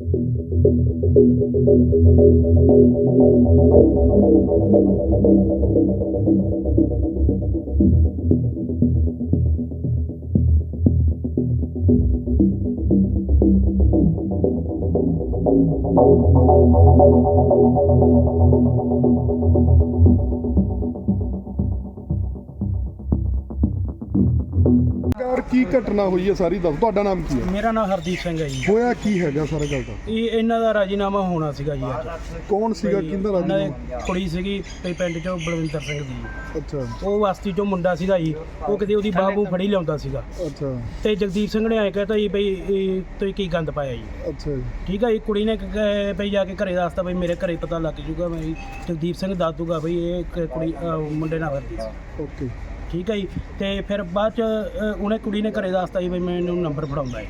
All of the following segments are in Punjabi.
ਕਾਰ ਕੀ ਘਟਨਾ ਹੋਈ ਹੈ ਸਾਰੀ? ਦੱਸ ਤੁਹਾਡਾ ਨਾਮ ਕੀ ਹੈ? ਮੇਰਾ ਨਾਮ ਹਰਦੀਪ ਸਿੰਘ ਹੈ ਜੀ। ਹੋਇਆ ਕੀ ਹੈਗਾ ਸਾਰਾ ਗੱਲ ਦਾ? ਇਹ ਇਹਨਾਂ ਦਾ ਰਾਜੀਨਾਮਾ ਹੋਣਾ ਸੀਗਾ ਜੀ ਅੱਜ। ਕੌਣ ਸੀਗਾ? ਕਿੰਦਾ ਉਹਨਾਂ ਰਾਜੀ ਕੁੜੀ ਸੀਗੀ ਤੇ ਪਿੰਡ ਚੋਂ ਬਲਵਿੰਦਰ ਸਿੰਘ ਦੀ। ਅੱਛਾ। ਉਹ ਵਸਤੀ ਚੋਂ ਮੁੰਡਾ ਸੀਗਾ ਜੀ। ਉਹ ਕਿਤੇ ਉਹਦੀ ਬਾਬੂ ਫੜੀ ਲਿਆਉਂਦਾ ਸੀਗਾ। ਅੱਛਾ। ਤੇ ਜਗਦੀਪ ਸਿੰਘ ਨੇ ਐ ਕਹਤਾ ਜੀ ਬਈ ਇਹ ਤੁਸੀਂ ਕੀ ਗੰਦ ਪਾਇਆ ਜੀ? ਅੱਛਾ ਜੀ। ਠੀਕ ਹੈ ਜੀ ਕੁੜੀ ਨੇ ਕ- ਕ- ਬਈ ਜਾ ਕੇ ਘਰੇ ਦੱਸਤਾ ਬਈ ਮੇਰੇ ਘਰੇ ਪਤਾ ਲੱਗ ਜੂਗਾ ਮੈਂ ਜਗਦੀਪ ਸਿੰਘ ਦੱਸ ਦੂਗਾ ਬਈ ਇਹ ਕ- ਕੁੜੀ ਅਹ ਮੁੰਡੇ ਨਾਲ ਕਰਦੀ ਸੀ ਓਕੇ। ਠੀਕ ਹੈ ਜੀ? ਤੇ ਫਿਰ ਬਾਅਦ ਚ ਉਹਨੇ ਕੁੜੀ ਨੇ ਘਰੇ ਦੱਸਤਾ ਜੀ ਬਈ ਮੈਨੂੰ ਨੰਬਰ ਫੜਾਉਂਦਾ ਹੈ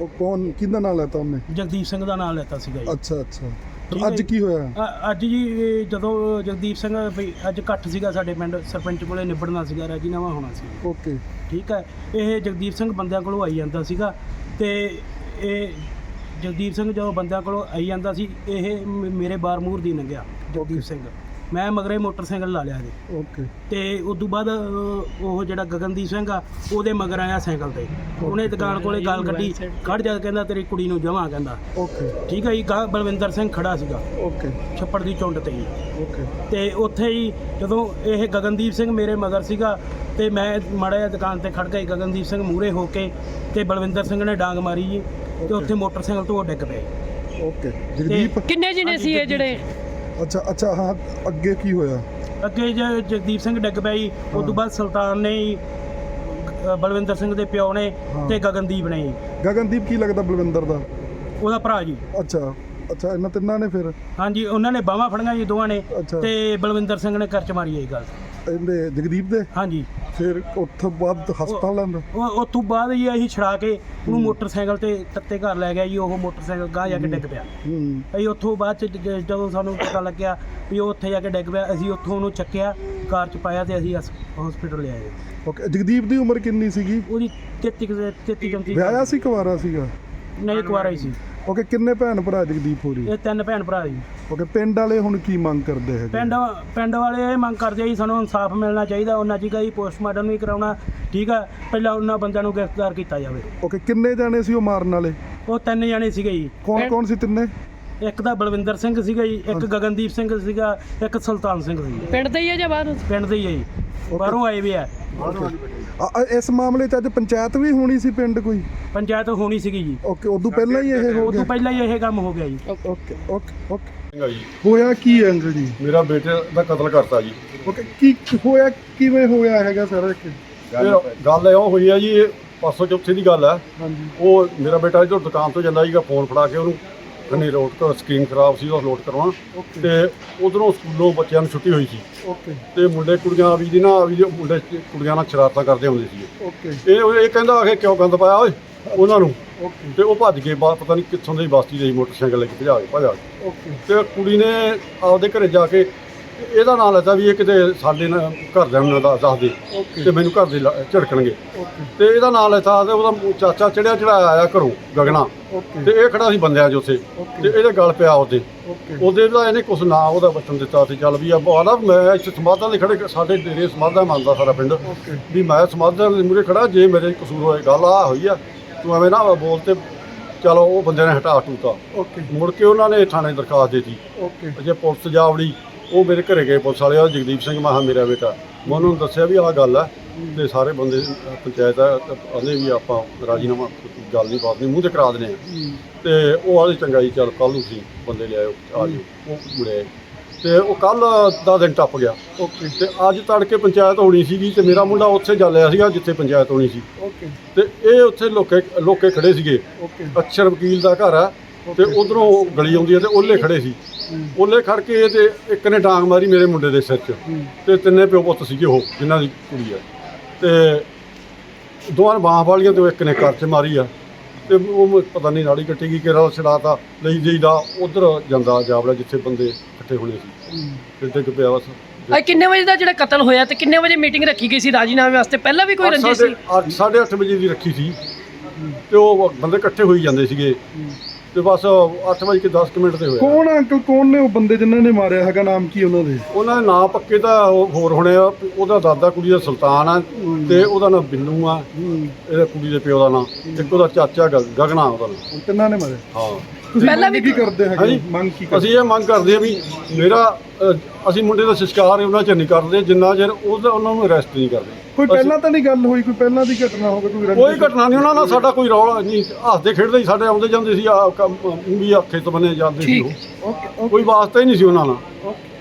ਉਹ ਕੌਣ ਕਿੰਦਾ ਨਾਲ ਲੈਤਾ ਉਹਨੇ? ਜਗਦੀਪ ਸਿੰਘ ਦਾ ਨਾਮ ਲੈਤਾ ਸੀਗਾ ਜੀ। ਅੱਛਾ ਅੱਛਾ। ਠੀਕ ਤੇ ਹੈ ਅੱਜ ਜੀ। ਕੀ ਹੋਇਆ? ਅ- ਅੱਜ ਜੀ ਇਹ ਜਦੋਂ ਜਗਦੀਪ ਸਿੰਘ ਵੀ ਅੱਜ ਇਕੱਠ ਸੀਗਾ ਸਾਡੇ ਪਿੰਡ ਸਰਪੰਚ ਕੋਲੇ ਨਿਬੜਨਾ ਸੀਗਾ ਰਾਜੀਨਾਮਾ ਹੋਣਾ ਸੀ। ਓਕੇ। ਠੀਕ ਹੈ? ਇਹ ਜਗਦੀਪ ਸਿੰਘ ਬੰਦਿਆਂ ਕੋਲੋਂ ਆਈ ਜਾਂਦਾ ਸੀਗਾ ਤੇ ਇਹ ਜਗਦੀਪ ਸਿੰਘ ਜਦੋਂ ਬੰਦਿਆਂ ਕੋਲੋਂ ਆਈ ਜਾਂਦਾ ਸੀ ਇਹ ਮ- ਮੇਰੇ ਬਾਰ ਮੂਰ ਦੀ ਲੰਘਿਆ ਜਗਦੀਪ ਸਿੰਘ। ਮੈਂ ਮਗਰੇ ਮੋਟਰਸਾਈਕਲ ਲਾ ਲਿਆ ਜੀ ਓਕੇ ਤੇ ਉਸ ਤੋਂ ਬਾਅਦ ਉਹ ਜਿਹੜਾ ਗਗਨਦੀਪ ਸਿੰਘ ਆ ਉਹਦੇ ਮਗਰ ਆਇਆ ਸਾਈਕਲ ਤੇ। ਉਹਨੇ ਦੁਕਾਨ ਕੋਲੇ ਗੱਲ ਕੱਢੀ। ਖੜ ਜਾ ਕਹਿੰਦਾ ਤੇਰੀ ਕੁੜੀ ਨੂੰ ਜਮਾ ਕਹਿੰਦਾ। ਓਕੇ ਠੀਕ ਹੈ ਜੀ ਗਾਹ ਬਲਵਿੰਦਰ ਸਿੰਘ ਖੜਾ ਸੀਗਾ। ਓਕੇ ਛੱਪੜ ਦੀ ਚੁੰਡ ਤੇ ਜੀ। ਓਕੇ ਤੇ ਉੱਥੇ ਹੀ ਜਦੋਂ ਇਹ ਗਗਨਦੀਪ ਸਿੰਘ ਮੇਰੇ ਮਗਰ ਸੀਗਾ ਤੇ ਮੈਂ ਮਾੜਾ ਜਿਹਾ ਦੁਕਾਨ ਤੇ ਖੜ ਗਈ ਗਗਨਦੀਪ ਸਿੰਘ ਮੂਰੇ ਹੋ ਕੇ ਤੇ ਬਲਵਿੰਦਰ ਸਿੰਘ ਨੇ ਡਾਂਗ ਮਾਰੀ ਜੀ ਤੇ ਉੱਥੇ ਮੋਟਰਸਾਈਕਲ ਤੋਂ ਉਹ ਡਿੱਗ ਪਏ। ਓਕੇ ਜਗਦੀਪ? ਕਿੰਨੇ ਜਣੇ ਸੀ ਇਹ ਜਿਹੜੇ? ਅੱਛਾ ਅੱਛਾ ਹਾਂ ਅੱਗੇ ਕੀ ਹੋਇਆ? ਅੱਗੇ ਜ- ਜਗਦੀਪ ਸਿੰਘ ਡਿੱਗ ਪਿਆ ਜੀ ਉਸ ਤੋਂ ਬਾਅਦ ਸੁਲਤਾਨ ਨੇ ਜੀ, ਅ, ਬਲਵਿੰਦਰ ਸਿੰਘ ਦੇ ਪਿਓ ਨੇ ਹਾਂ। ਤੇ ਗਗਨਦੀਪ ਨੇ ਜੀ। ਗਗਨਦੀਪ ਕੀ ਲੱਗਦਾ ਬਲਵਿੰਦਰ ਦਾ? ਉਹਦਾ ਭਰਾ ਜੀ। ਅੱਛਾ ਅੱਛਾ ਇਹਨਾਂ ਤਿੰਨਾਂ ਨੇ ਫਿਰ? ਹਾਂਜੀ ਉਹਨਾਂ ਨੇ ਬਾਹਾਂ ਫੜੀਆਂ ਜੀ ਦੋਵਾਂ ਨੇ ਅੱਛਾ। ਤੇ ਬਲਵਿੰਦਰ ਸਿੰਘ ਨੇ ਕਰਚ ਮਾਰੀ ਇਹ ਗੱਲ। ਇਹਦੇ ਜਗਦੀਪ ਦੇ? ਹਾਂਜੀ। ਫਿਰ ਉੱਥੋਂ ਬਾਅਦ ਹਸਪਤਾਲ ਲੈਂਦਾ ਉਹ ਤੋਂ ਬਾਅਦ ਜੀ ਅਸੀਂ ਛੜਾ ਕੇ ਉਹਨੂੰ ਮੋਟਰਸਾਈਕਲ ਤੇ ਤੱਤੇ ਘਰ ਲੈ ਗਿਆ ਜੀ ਉਹ ਮੋਟਰਸਾਈਕਲ ਗਾਹ ਜਾ ਕੇ ਡਿੱਗ ਪਿਆ। ਹੂੰ। ਅਸੀਂ ਉੱਥੋਂ ਬਾਅਦ ਚ ਜ- ਜਦੋਂ ਸਾਨੂੰ ਪਤਾ ਲੱਗਿਆ ਵੀ ਉਹ ਉੱਥੇ ਜਾ ਕੇ ਡਿੱਗ ਪਿਆ ਅਸੀਂ ਉੱਥੋਂ ਉਹਨੂੰ ਚੱਕਿਆ ਕਾਰ ਚ ਪਾਇਆ ਤੇ ਅਸੀਂ ਹਸਪੀਟਲ ਲਿਆਏ ਓਕੇ ਜਗਦੀਪ ਦੀ ਉਮਰ ਕਿੰਨੀ ਸੀਗੀ? ਉਹਦੀ 33 ਕੁ- 33 34 ਵਿਆਹਿਆ ਸੀ ਕੁਵਾਰਾ ਸੀਗਾ? ਨਹੀਂ ਕੁਆਰਾ ਹੀ ਸੀ। ਓਕੇ ਕਿੰਨੇ ਭੈਣ ਭਰਾ ਜਗਦੀਪ ਹੋਰੀ? ਇਹ ਤਿੰਨ ਭੈਣ ਭਰਾ ਜੀ। ਓਕੇ ਪਿੰਡ ਵਾਲੇ ਹੁਣ ਕੀ ਮੰਗ ਕਰਦੇ ਹੈਗੇ? ਪਿੰਡ ਪਿੰਡ ਵਾਲੇ ਇਹ ਮੰਗ ਕਰਦੇ ਆ ਜੀ ਸਾਨੂੰ ਇਨਸਾਫ ਮਿਲਣਾ ਚਾਹੀਦਾ ਉਹਨਾਂ ਜੀ ਪੋਸਟਮਾਰਟਮ ਵੀ ਕਰਾਉਣਾ ਠੀਕ ਆ? ਪਹਿਲਾਂ ਉਹਨਾਂ ਬੰਦਿਆਂ ਨੂੰ ਗ੍ਰਿਫਤਾਰ ਕੀਤਾ ਜਾਵੇ। ਓਕੇ ਕਿੰਨੇ ਜਾਣੇ ਸੀ ਉਹ ਮਾਰਨ ਵਾਲੇ? ਉਹ ਤਿੰਨ ਜਣੇ ਸੀਗੇ ਜੀ। ਕੌਣ ਕੌਣ ਸੀ ਤਿੰਨੇ? ਇੱਕ ਤਾਂ ਬਲਵਿੰਦਰ ਸਿੰਘ ਸੀਗਾ ਜੀ ਇੱਕ ਗਗਨਦੀਪ ਸਿੰਘ ਸੀਗਾ ਇੱਕ ਸੁਲਤਾਨ ਸਿੰਘ ਸੀ ਪਿੰਡ ਦੇ ਹੀ ਆ ਜਾਂ ਬਾਹਰ? ਪਿੰਡ ਦੇ ਹੀ ਆ ਜੀ। ਬਾਹਰੋਂ ਆਏ ਵੀ ਆ। ਆ- ਆ, ਇਸ ਮਾਮਲੇ 'ਚ ਅੱਜ ਪੰਚਾਇਤ ਵੀ ਹੋਣੀ ਸੀ ਪਿੰਡ ਕੋਈ? ਪੰਚਾਇਤ ਹੋਣੀ ਸੀਗੀ ਜੀ। ਓਕੇ ਉਦੋਂ ਪਹਿਲਾਂ ਹੀ ਇਹ ਹੋ ਉਹ ਤੋਂ ਗਿਆ? ਪਹਿਲਾਂ ਹੀ ਇਹ ਕੰਮ ਹੋ ਗਿਆ ਜੀ। Okay okay. ਓਕੇ ਜੀ। ਹੋਇਆ ਕੀ ਹੈ ਅੰਕਲ ਜੀ? ਮੇਰਾ ਬੇਟੇ ਦਾ ਕਤਲ ਕਰਤਾ ਜੀ। ਓਕੇ ਕੀ ਹੋਇਆ ਕਿਵੇਂ ਹੋਇਆ ਹੈਗਾ ਸਾਰਾ ਇੱਕ ਇਹ ਗੱਲ ਇਹ ਹੋਈ ਆ ਜੀ ਇਹ ਪਾਸੋਂ ਚੌਥੇ ਦੀ ਗੱਲ ਹੈ ਹਾਂਜੀ। ਉਹ ਮੇਰਾ ਬੇਟਾ ਜਦੋਂ ਦੁਕਾਨ ਤੋਂ ਜਾਂਦਾ ਸੀਗਾ ਫੋਨ ਫੜਾ ਕੇ ਉਹਨੂੰ ਖੰਨੇ ਰੋਡ ਤੋਂ ਸਕਰੀਨ ਖਰਾਬ ਸੀ ਉਹ ਲੋਡ ਕਰਵਾਉਣਾ। ਤੇ ਉਧਰੋਂ ਸਕੂਲੋਂ ਬੱਚਿਆਂ ਨੂੰ ਛੁੱਟੀ ਹੋਈ ਸੀ। ਓਕੇ। ਤੇ ਮੁੰਡੇ ਕੁੜੀਆਂ ਵੀ ਦੀ ਨਾ ਵੀ ਦੇ ਮੁੰਡੇ ਕੁੜੀਆਂ ਨਾਲ ਸ਼ਰਾਰਤਾਂ ਕਰਦੇ ਹੁੰਦੇ ਸੀ ਓਕੇ। ਇਹ ਇਹ ਕਹਿੰਦਾ ਆਖੇ ਕਿਉਂ ਗੰਦ ਪਾਇਆ ਓਏ ਉਹਨਾਂ ਨੂੰ। ਤੇ ਉਹ ਭੱਜ ਗਏ ਬਾਹਰ ਪਤਾ ਨਹੀਂ ਕਿੱਥੋਂ ਦੀ ਬਸਤੀ ਦੇ ਮੋਟਰਸਾਈਕਲ ਲੈ ਕੇ ਭਜਾ ਕੇ ਭਜਾ ਓਕੇ। ਤੇ ਕੁੜੀ ਨੇ ਆਪਦੇ ਘਰੇ ਜਾ ਕੇ ਇਹਦਾ ਨਾਂ ਲੈਤਾ ਵੀ ਇਹ ਕਿਤੇ ਸਾਡੇ ਨਾਲ ਘਰਦਿਆਂ ਨੂੰ ਨਾ ਦੱਸ ਦੱਸ ਦੇ ਤੇ ਮੈਨੂੰ ਘਰ ਦੇ ਲ- ਝਿੜਕਣਗੇ। ਤੇ ਇਹਦਾ ਨਾਂ ਲੈਤਾ ਤੇ ਉਹਦਾ ਚਾਚਾ ਚੜਿਆ ਚੜਾਇਆ ਆਇਆ ਘਰੋਂ ਗਗਨਾ। ਤੇ ਇਹ ਖੜਾ ਸੀ ਬੰਦਿਆਂ 'ਚ ਉੱਥੇ ਤੇ ਇਹਦੇ ਗਲ ਪਿਆ ਉਹਦੇ। ਉਹਦੇ ਦਾ ਇਹਨੇ ਕੁਛ ਨਾਂ ਉਹਦਾ ਬਚਨ ਦਿੱਤਾ ਤੇ ਚੱਲ ਵੀ ਆ ਬਾਲਾ ਮੈਂ ਇੱਥੇ ਸਮਾਧਾਂ ਦੇ ਖੜੇ ਸਾਡੇ ਡੇਰੇ ਸਮਾਧਾਂ ਮੰਨਦਾ ਸਾਰਾ ਪਿੰਡ। ਵੀ ਮੈਂ ਸਮਾਧਾਂ ਦੇ ਮੂਹਰੇ ਖੜਾ ਜੇ ਮੇਰੇ ਕਸੂਰ ਹੋਏ ਗੱਲ ਆ ਹੋਈ ਆ ਤੂੰ ਐਵੇਂ ਨਾ ਬੋਲ ਤੇ ਚਲੋ ਉਹ ਬੰਦੇ ਨੇ ਹਟਾ ਟੂਤਾ ਓਕੇ ਮੁੜ ਕੇ ਉਹਨਾਂ ਨੇ ਥਾਣੇ ਦਰਖਾਸਤ ਦੇਤੀ। ਓਕੇ ਜੇ ਪੁਲਿਸ ਜਾਵੜੀ ਉਹ ਮੇਰੇ ਘਰੇ ਗਏ ਪੁਲਿਸ ਵਾਲੇ ਉਹ ਜਗਦੀਪ ਸਿੰਘ ਮਹਾ ਮੇਰਾ ਬੇਟਾ। ਮੈਂ ਉਹਨਾਂ ਨੂੰ ਦੱਸਿਆ ਵੀ ਆਹ ਗੱਲ ਆ ਤੇ ਸਾਰੇ ਬੰਦੇ ਪੰਚਾਇਤ ਆ ਆਂਦੇ ਵੀ ਆਪਾਂ ਰਾਜੀਨਾਮਾ ਗੱਲ ਨਹੀਂ ਬਾਤ ਨਹੀਂ ਮੂੰਹ ਤੇ ਕਰਾ ਦਿੰਦੇ ਆ। ਹੂੰ, ਤੇ ਉਹ ਆਲੇ ਚੰਗਾ ਜੀ ਚੱਲ ਕੱਲ ਨੂੰ ਸੀ ਬੰਦੇ ਲਿਆਇਓ ਆ ਜੀ ਉਹ ਮੁੜੇ ਤੇ ਉਹ ਕੱਲ ਦਾ ਦਿਨ ਟੱਪ ਗਿਆ। ਓਕੇ ਤੇ ਅੱਜ ਤੜਕੇ ਪੰਚਾਇਤ ਹੋਣੀ ਸੀਗੀ ਤੇ ਮੇਰਾ ਮੁੰਡਾ ਉੱਥੇ ਚੱਲਿਆ ਸੀਗਾ ਜਿੱਥੇ ਪੰਚਾਇਤ ਹੋਣੀ ਸੀ। ਓਕੇ। ਤੇ ਇਹ ਉੱਥੇ ਲੋਕੇ ਲੋਕੇ ਖੜੇ ਸੀਗੇ। ਓਕੇ। ਅਕਸ਼ਰ ਵਕੀਲ ਦਾ ਘਰ ਆ ਤੇ ਉਧਰੋਂ ਗਲੀ ਆਉਂਦੀ ਆ ਤੇ ਉਹਲੇ ਖੜੇ ਸੀ। ਹੂੰ, ਉਹਲੇ ਖੜ ਕੇ ਤੇ ਇੱਕ ਨੇ ਡਾਂਗ ਮਾਰੀ ਮੇਰੇ ਮੁੰਡੇ ਦੇ ਸਿਰ 'ਚ। ਤੇ ਤਿੰਨੇ ਪਿਓ ਪੁੱਤ ਸੀਗੇ ਉਹ ਜਿਨ੍ਹਾਂ ਦੀ ਕੁੜੀ ਆ। ਤੇ ਨੇ ਬਾਹਾਂ ਵਾਲੀਆਂ ਤੇ ਇੱਕ ਨੇ ਘਰ 'ਚ ਮਾਰੀ ਆ। ਤੇ ਉਹ ਪਤਾ ਨਹੀਂ ਨਾੜੀ ਕੱਟੀ ਗਈ ਕਿਹੜਾ ਛੜਾਤਾ ਲਈ ਜਾਈਦਾ ਉਧਰ ਜਾਂਦਾ ਜਾਵੜਾ ਜਿੱਥੇ ਬੰਦੇ ਇਕੱਠੇ ਹੋਣੇ ਸੀ। ਤੇ ਡਿੱਗ ਪਿਆ ਬਸ। ਅੱਜ ਕਿੰਨੇ ਵਜੇ ਦਾ ਜਿਹੜਾ ਕਤਲ ਹੋਇਆ ਤੇ ਕਿੰਨੇ ਵਜੇ ਮੀਟਿੰਗ ਰੱਖੀ ਗਈ ਸੀ ਰਾਜੀਨਾਮੇ ਵਾਸਤੇ? ਪਹਿਲਾਂ ਵੀ ਕੋਈ ਰੰਜਿਸ਼ ਸੀ? ਸਾਢੇ ਅੱਠ- ਸਾਢੇ ਅੱਠ ਵਜੇ ਦੀ ਰੱਖੀ ਸੀ। ਤੇ ਉਹ ਬੰਦੇ ਇਕੱਠੇ ਹੋਈ ਜਾਂਦੇ ਸੀਗੇ। ਤੇ ਬਸ 8 ਵਜੇ ਕੇ 10 ਮਿੰਟ ਤੇ ਹੋਇਆ। ਕੌਣ ਆ ਅੰਕਲ? ਕੌਣ ਨੇ ਉਹ ਬੰਦੇ ਜਿਨ੍ਹਾਂ ਨੇ ਮਾਰਿਆ ਹੈਗਾ? ਨਾਮ ਕੀ ਉਹਨਾਂ ਦੇ? ਉਹਨਾਂ ਦੇ ਨਾਂ ਪੱਕੇ ਤਾਂ ਉਹ ਹੋਰ ਹੋਣੇ ਆ। ਉਹਦਾ ਦਾਦਾ ਕੁੜੀ ਦਾ ਸੁਲਤਾਨ ਆ ਤੇ ਉਹਦਾ ਨਾਂ ਬਿੰਨੂ ਆ। ਇਹਦਾ ਕੁੜੀ ਦੇ ਪਿਓ ਦਾ ਨਾਂ ਇੱਕ ਉਹਦਾ ਚਾਚਾ ਗ- ਗਗਨਾ ਉਹਦਾ ਨਾਂ। ਕਿੰਨਾਂ ਨੇ ਮਾਰਿਆ? ਹਾਂ। ਤੁਸੀਂ ਪਹਿਲਾਂ ਮੰਗ ਵੀ ਕੀ ਕਰਦੇ ਹੈਗੇ? ਹਾਂਜੀ। ਮੰਗ ਕੀ ਕਰਦੇ? ਅਸੀਂ ਇਹ ਮੰਗ ਕਰਦੇ ਆ ਵੀ ਮੇਰਾ ਅ, ਅਸੀਂ ਮੁੰਡੇ ਦਾ ਸੰਸਕਾਰ ਉਹਨਾਂ ਚਿਰ ਨਹੀਂ ਕਰਦੇ। ਜਿੰਨਾ ਚਿਰ ਉਹਦਾ ਉਹਨਾਂ ਨੂੰ ਅਰੈਸਟ ਨਹੀਂ ਕਰਦੇ। ਕੋਈ ਪਹਿਲਾਂ ਤਾਂ ਨਹੀਂ ਗੱਲ ਹੋਈ? ਕੋਈ ਪਹਿਲਾਂ ਦੀ ਘਟਨਾ ਹੋਵੇ ਕੋਈ ਰੰਜਿਸ਼? ਕੋਈ ਘਟਨਾ ਨਹੀਂ ਉਹਨਾਂ ਨਾਲ ਸਾਡਾ ਕੋਈ ਰੌਲਾ ਨਹੀਂ। ਹੱਸਦੇ ਖੇਡਦੇ ਹੀ ਸਾਡੇ ਆਉਂਦੇ ਜਾਂਦੇ ਸੀ ਆ ਵੀ ਅੱਖੇ ਤੋਂ ਬੰਨੇ ਜਾਂਦੇ ਸੀ ਠੀਕ ਉਹ। ਓਕੇ। ਕੋਈ ਵਾਸਤਾ ਹੀ ਨਹੀਂ ਸੀ ਉਹਨਾਂ ਨਾਲ। ਓਕੇ।